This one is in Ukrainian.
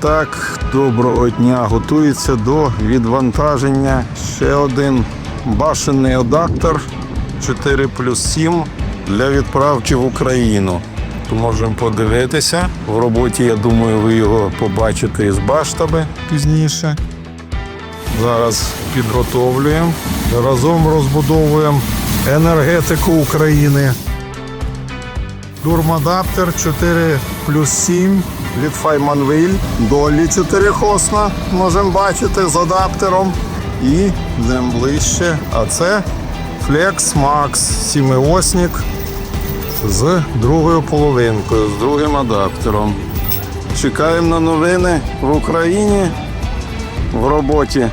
Так, доброго дня. Готується до відвантаження ще один башенний адаптер 4 плюс 7 для відправки в Україну. Можемо подивитися. В роботі, я думаю, ви його побачите із баштами пізніше. Зараз підготовлюємо. Разом розбудовуємо енергетику України. Дурмадаптер 4 плюс 7 від Файманвиль. Долі 4-хосна можемо бачити з адаптером. І йдемо ближче. А це Flex Max 7-осник з другою половинкою, з другим адаптером. Чекаємо на новини в Україні в роботі